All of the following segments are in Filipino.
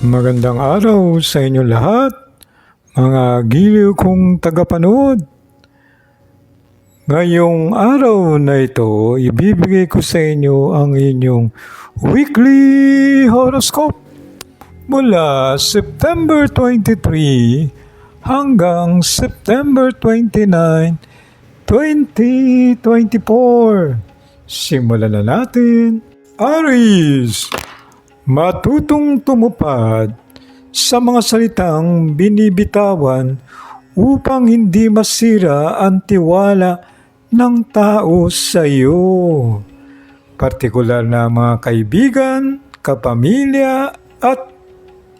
Magandang araw sa inyo lahat, mga giliw kong tagapanood. Ngayong araw na ito, ibibigay ko sa inyo ang inyong weekly horoscope mula September 23 hanggang September 29, 2024. Simulan na natin. Aries! Matutong tumupad sa mga salitang binibitawan upang hindi masira ang tiwala ng tao sa iyo. Partikular na mga kaibigan, kapamilya at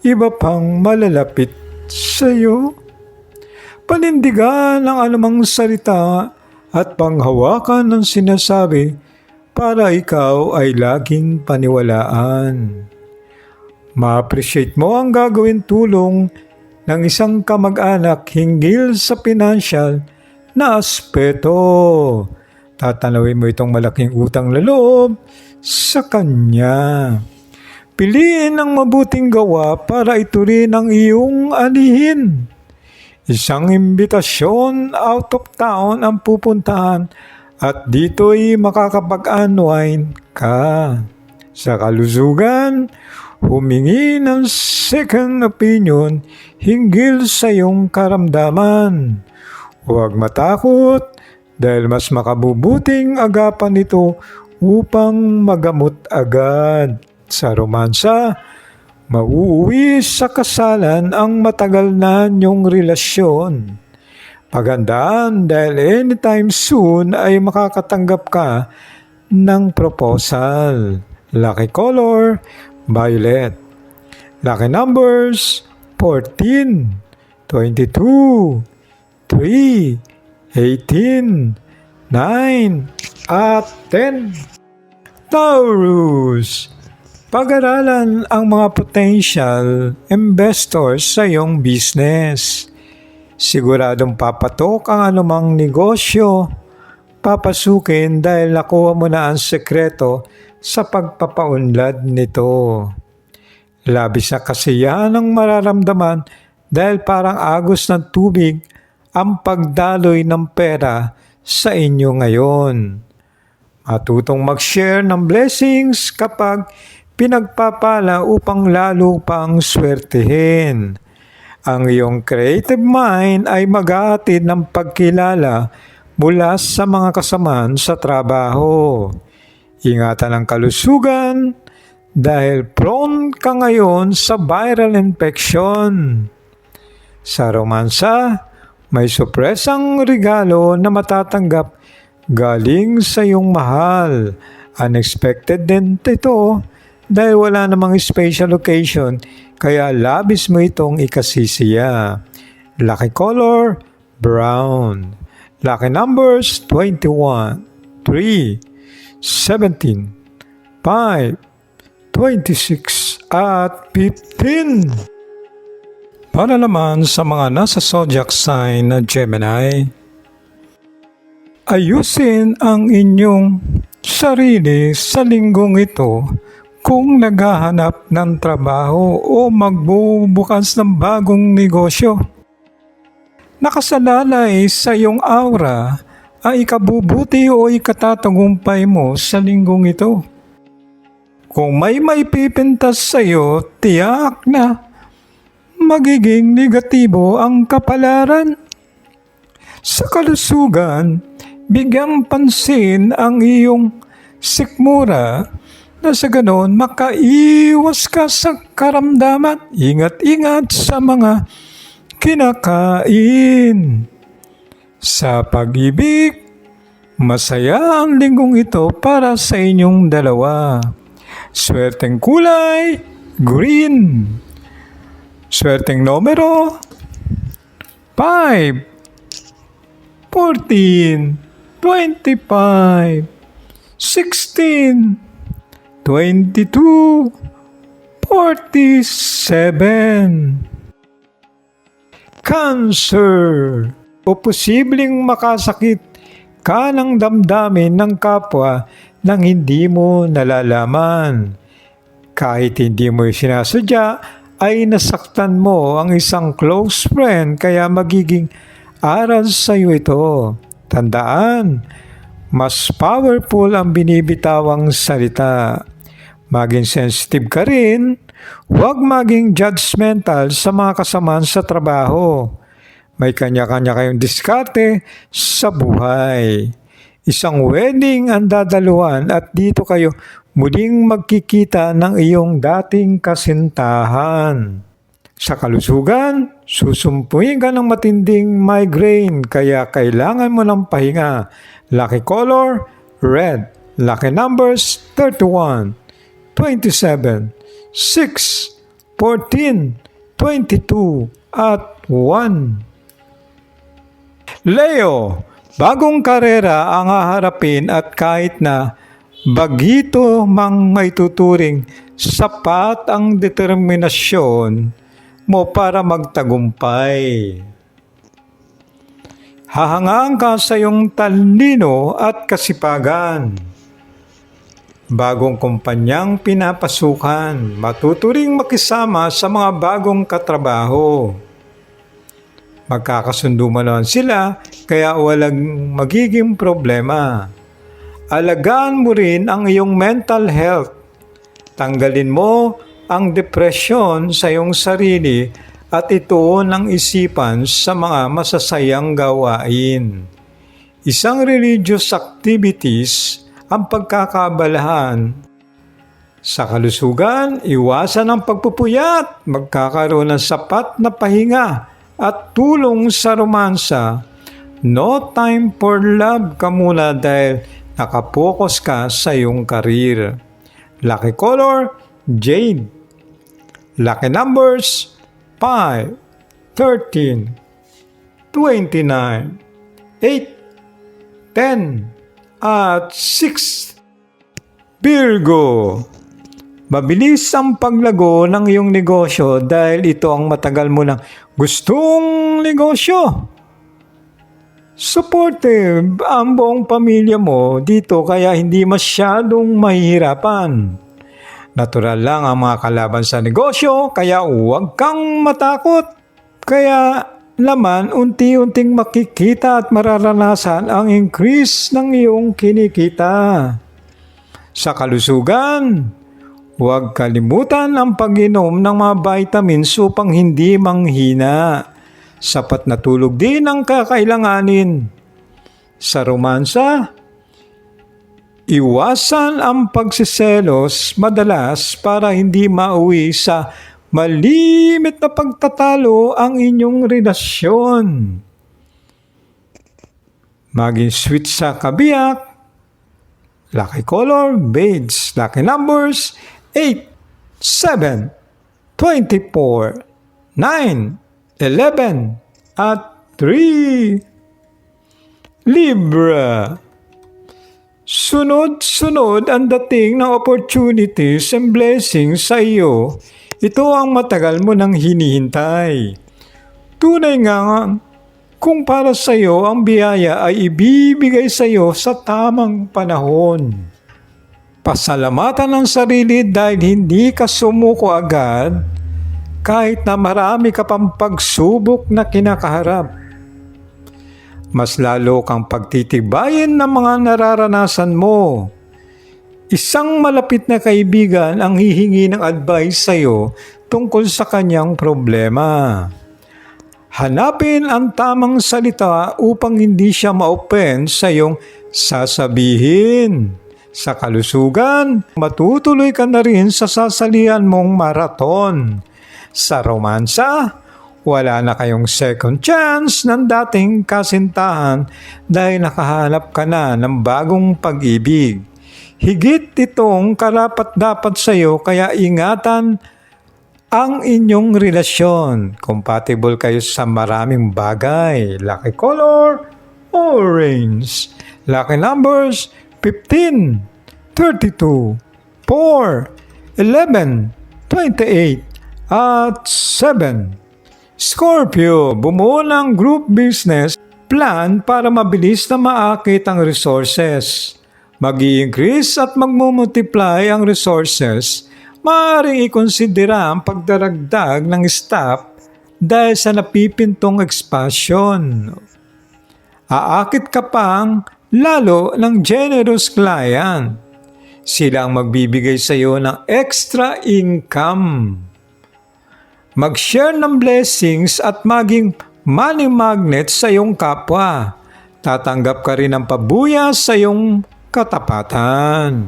iba pang malalapit sa iyo. Panindigan ang anumang salita at panghawakan ng sinasabi para ikaw ay laging paniwalaan. Ma-appreciate mo ang gagawin tulong ng isang kamag-anak hinggil sa financial na aspeto. Tatanawin mo itong malaking utang na loob sa kanya. Piliin ang mabuting gawa para ito rin ang iyong anihin. Isang imbitasyon out of town ang pupuntahan at dito'y makakapag-unwind ka. Sa kalusugan, humingi ng second opinion hinggil sa iyong karamdaman. Huwag matakot dahil mas makabubuting agapan ito upang magamot agad. Sa romansa, mauuwi sa kasalan ang matagal na niyong relasyon. Pagandaan dahil anytime soon ay makakatanggap ka ng proposal. Lucky color, violet. Lucky numbers, 14, 22, 3, 18, 9, at 10. Taurus! Pag-aralan ang mga potential investors sa iyong business. Siguradong papatok ang anumang negosyo. Papasukin dahil nakuha mo na ang sekreto sa pagpapaunlad nito. Labis na kasiyahan ang mararamdaman dahil parang agos ng tubig ang pagdaloy ng pera sa inyo ngayon. Matutong mag-share ng blessings kapag pinagpapala upang lalo pang swertihin. Ang iyong creative mind ay maghahatid ng pagkilala mula sa mga kasamaan sa trabaho. Ingatan ang kalusugan dahil prone ka ngayon sa viral infection. Sa romansa, may supresang regalo na matatanggap galing sa iyong mahal. Unexpected din ito dahil wala namang special occasion kaya labis mo itong ikasisiya. Lucky color, brown. Lucky numbers, 21, 3, 17, 5, 26, at 15. Para naman sa mga nasa zodiac sign na Gemini, ayusin ang inyong sarili sa linggong ito kung naghahanap ng trabaho o magbubukas ng bagong negosyo. Nakasalalay sa iyong aura ay ikabubuti o ikatatagumpay mo sa linggong ito. Kung may maipipintas sa iyo, tiyak na magiging negatibo ang kapalaran. Sa kalusugan, bigyang pansin ang iyong sikmura na sa ganon makaiwas ka sa karamdaman. Ingat-ingat sa mga kinakain. Sa pag-ibig, masaya ang linggong ito para sa inyong dalawa. Swerteng kulay, green. Swerteng numero, 5, 14, 25, 16, 22, 47. Cancer o posibleng makasakit ka ng damdamin ng kapwa nang hindi mo nalalaman. Kahit hindi mo sinasadya ay nasaktan mo ang isang close friend kaya magiging aral sa iyo ito. Tandaan, mas powerful ang binibitawang salita. Maging sensitive ka rin, huwag maging judgmental sa mga kasamaan sa trabaho. May kanya-kanya kayong diskarte sa buhay. Isang wedding ang dadaluhan at dito kayo muling magkikita ng iyong dating kasintahan. Sa kalusugan, susumpuin ka ng matinding migraine kaya kailangan mo ng pahinga. Lucky color, red. Lucky numbers, 31, 27, 6, 14, 22, at 1. Leo, bagong karera ang haharapin at kahit na bagito mang may tuturing, sapat ang determinasyon mo para magtagumpay. Hahangaan ka sa iyong talino at kasipagan. Bagong kumpanyang pinapasukan, matuturing makisama sa mga bagong katrabaho. Magkakasundo man sila, kaya walang magiging problema. Alagaan mo rin ang iyong mental health. Tanggalin mo ang depresyon sa iyong sarili at ituon ang isipan sa mga masasayang gawain. Isang religious activities ang pagkakabalahan. Sa kalusugan, iwasan ang pagpupuyat, magkakaroon ng sapat na pahinga at tulong sa romansa. No time for love ka muna dahil nakapokus ka sa iyong karir. Lucky color, jade. Lucky numbers, 5, 13, 29, 8, 10, at 6. Virgo, Mabilis ang paglago ng iyong negosyo dahil ito ang matagal mo ng gustong negosyo. Supportive ang buong pamilya mo dito kaya hindi masyadong mahihirapan. Natural lang ang mga kalaban sa negosyo kaya huwag kang matakot. Kaya naman unti-unting makikita at mararanasan ang increase ng iyong kinikita. Sa kalusugan, huwag kalimutan ang pag-inom ng mga vitamins upang hindi manghina. Sapat na tulog din ang kakailanganin. Sa romansa, iwasan ang pagsiselos madalas para hindi mauwi sa malimit na pagtatalo ang inyong relasyon. Maging sweet sa kabiyak, lucky color, beige, lucky numbers, 8, 7, 24, 9, 11, at 3. Libra. Sunod-sunod ang dating ng opportunities and blessings sa iyo. Ito ang matagal mo nang hinihintay. Tunay nga kung para sa iyo ang biyaya ay ibibigay sa iyo sa tamang panahon. Pasalamatan ang sarili dahil hindi ka sumuko agad kahit na marami ka pang pagsubok na kinakaharap. Mas lalo kang pagtitibayin ng mga nararanasan mo. Isang malapit na kaibigan ang hihingi ng advice sa iyo tungkol sa kanyang problema. Hanapin ang tamang salita upang hindi siya ma-open sa iyong sasabihin. Sa kalusugan, matutuloy ka na rin sa sasalihan mong maraton. Sa romansa, wala na kayong second chance ng dating kasintahan dahil nakahanap ka na ng bagong pag-ibig. Higit itong karapat dapat sa iyo kaya ingatan ang inyong relasyon. Compatible kayo sa maraming bagay. Lucky color, orange. Lucky numbers, 15, 32, 4, 11, 28, at 7. Scorpio, bumuo ng group business plan para mabilis na maakit ang resources. mag increase at magmumultiply ang resources maaaring ikonsidera ang pagdaragdag ng staff dahil sa napipintong expansion. Aakit ka pang lalo ng generous client. Sila ang magbibigay sa iyo ng extra income. Mag-share ng blessings at maging money magnet sa iyong kapwa. Tatanggap ka rin ng pabuya sa iyong katapatan.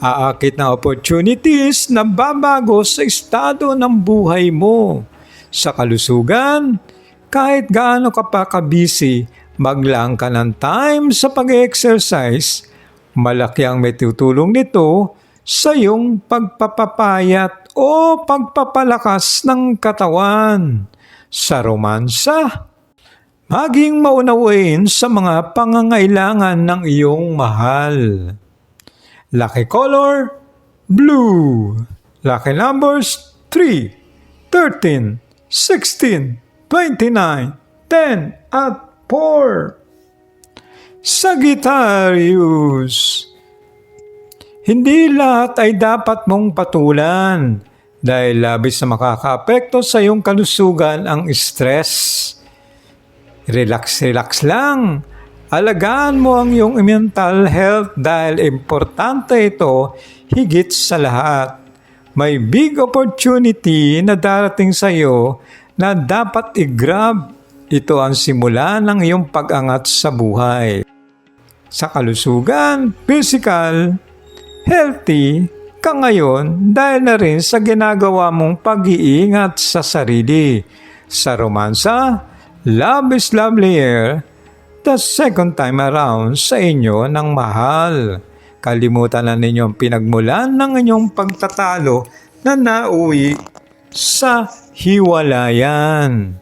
Aakit na opportunities na babago sa estado ng buhay mo. Sa kalusugan, kahit gaano ka pa kabisi, maglaan ka ng time sa pag-exercise, malaki ang may nito sa iyong pagpapapayat o pagpapalakas ng katawan. Sa romansa, maging maunawain sa mga pangangailangan ng iyong mahal. Lucky color, blue. Lucky numbers, 3, 13, 16, 29, 10, at 4. Sagittarius. Hindi lahat ay dapat mong patulan dahil labis na makakaapekto sa iyong kalusugan ang stress. Relax-relax lang. Alagaan mo ang iyong mental health dahil importante ito higit sa lahat. May big opportunity na darating sa iyo na dapat i-grab. Ito ang simula ng iyong pag-angat sa buhay. Sa kalusugan, physical, healthy ka ngayon dahil na rin sa ginagawa mong pag-iingat sa sarili. Sa romansa, love is lovelier the second time around sa inyo ng mahal. Kalimutan na ninyong pinagmulan ng inyong pagtatalo na nauwi sa hiwalayan.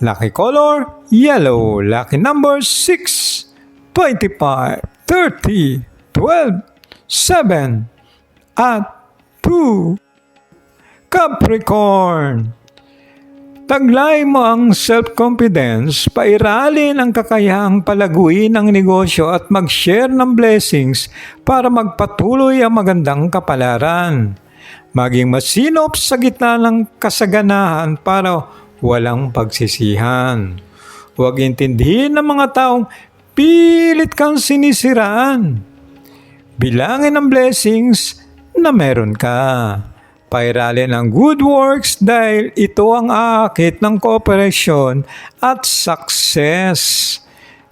Lucky color, yellow. Lucky number 6, 25, 30, 12, 7, at 2. Capricorn. Taglay mo ang self-confidence, pairalin ang kakayahang palaguin ang negosyo at mag-share ng blessings para magpatuloy ang magandang kapalaran. Maging masinop sa gitna ng kasaganahan para walang pagsisihan. Huwag intindihin ng mga taong pilit kang sinisiraan. Bilangin ang blessings na meron ka. Pairalin ang good works dahil ito ang aakit ng kooperasyon at success.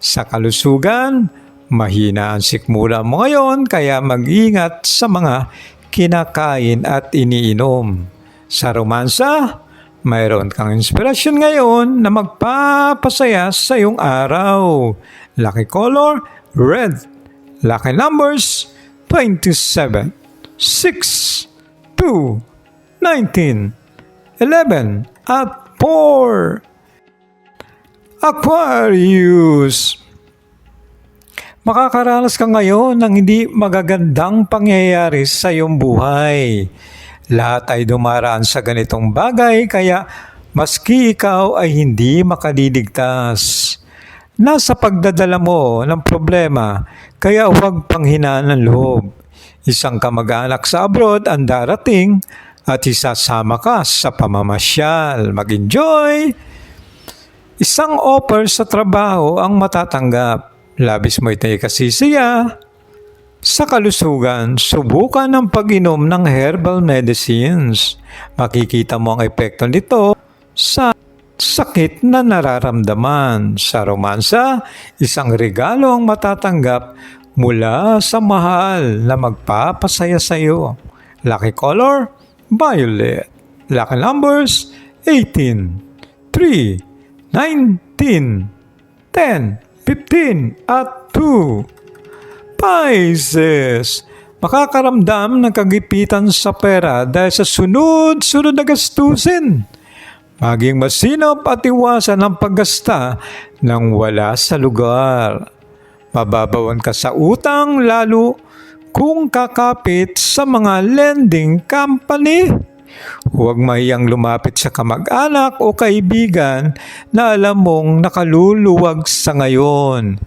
Sa kalusugan, mahina ang sikmura mo ngayon kaya mag-ingat sa mga kinakain at iniinom. Sa romansa, mayroon kang inspirasyon ngayon na magpapasaya sa iyong araw. Lucky color, red. Lucky numbers, 27, 6, 2, 19, 11, at 4. Aquarius. Makakaranas ka ngayon ng hindi magagandang pangyayari sa iyong buhay. Lahat ay dumaraan sa ganitong bagay kaya maski ikaw ay hindi makaliligtas. Nasa pagdadala mo ng problema kaya huwag panghinaan ng loob. Isang kamag-anak sa abroad ang darating at isasama ka sa pamamasyal. Mag-enjoy! Isang offer sa trabaho ang matatanggap. Labis mo ito'y kasisiya. Sa kalusugan, subukan ang pag-inom ng herbal medicines. Makikita mo ang epekto nito sa sakit na nararamdaman. Sa romansa, isang regalo ang matatanggap mula sa mahal na magpapasaya sa iyo. Lucky color, violet. Lucky numbers, 18, 3, 19, 10, 15, at 2. Pisces, makakaramdam ng kagipitan sa pera dahil sa sunod-sunod na gastusin. Maging masinop at iwasan ang paggasta nang wala sa lugar. Mababawan ka sa utang lalo kung kakapit sa mga lending company. Huwag mahiyang lumapit sa kamag-anak o kaibigan na alam mong nakaluluwag sa ngayon.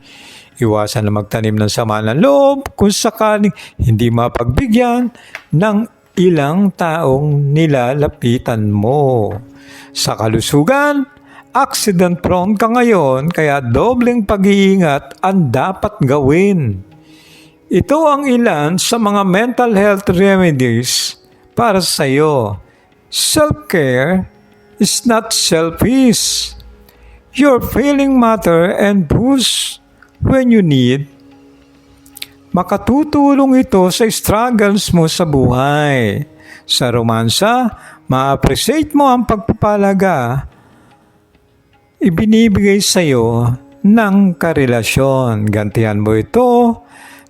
Iwasan na magtanim ng sama ng loob kung sakaling hindi mapagbigyan ng ilang taong nilalapitan mo. Sa kalusugan, accident prone ka ngayon kaya dobleng pag-iingat ang dapat gawin. Ito ang ilan sa mga mental health remedies para sa iyo. Self-care is not selfish. Your feeling matter and boost when you need. Makatutulong ito sa struggles mo sa buhay. Sa romansa, ma-appreciate mo ang pagpapalaga ibinibigay sa iyo ng karelasyon. Gantihan mo ito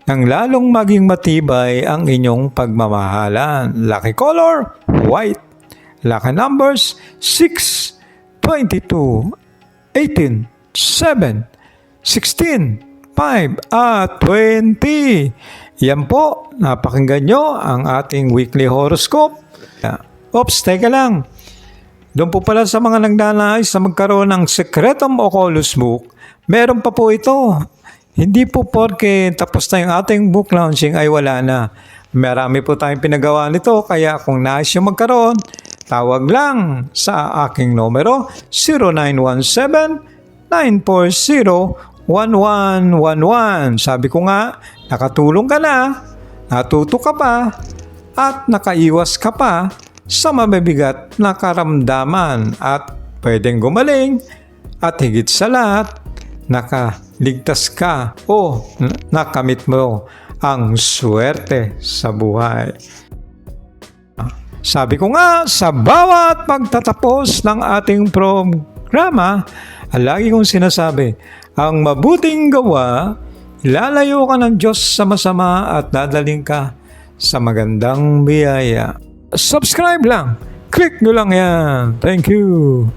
nang lalong maging matibay ang inyong pagmamahalan. Lucky color, white. Lucky numbers, 6, 22, 18, 7, 16, 5, at 20. Yan po, napakinggan nyo ang ating weekly horoscope. Oops, teka lang. Doon po pala sa mga nagnanais na magkaroon ng Secretum Oculus book, meron pa po ito. Hindi po porke tapos na yung ating book launching ay wala na. Marami po tayong pinagawa nito kaya kung nais yung magkaroon, tawag lang sa aking numero 0917-940-1111. Sabi ko nga, nakatulong ka na, natuto ka pa, at nakaiwas ka pa sa mabibigat na karamdaman at pwedeng gumaling at higit sa lahat, nakaligtas ka o nakamit mo ang swerte sa buhay. Sabi ko nga, sa bawat pagtatapos ng ating programa, lagi kong sinasabi, ang mabuting gawa, ilalayo ka ng Diyos sa masama at dadaling ka sa magandang biyaya. Subscribe lang. Click nyo lang yan. Thank you.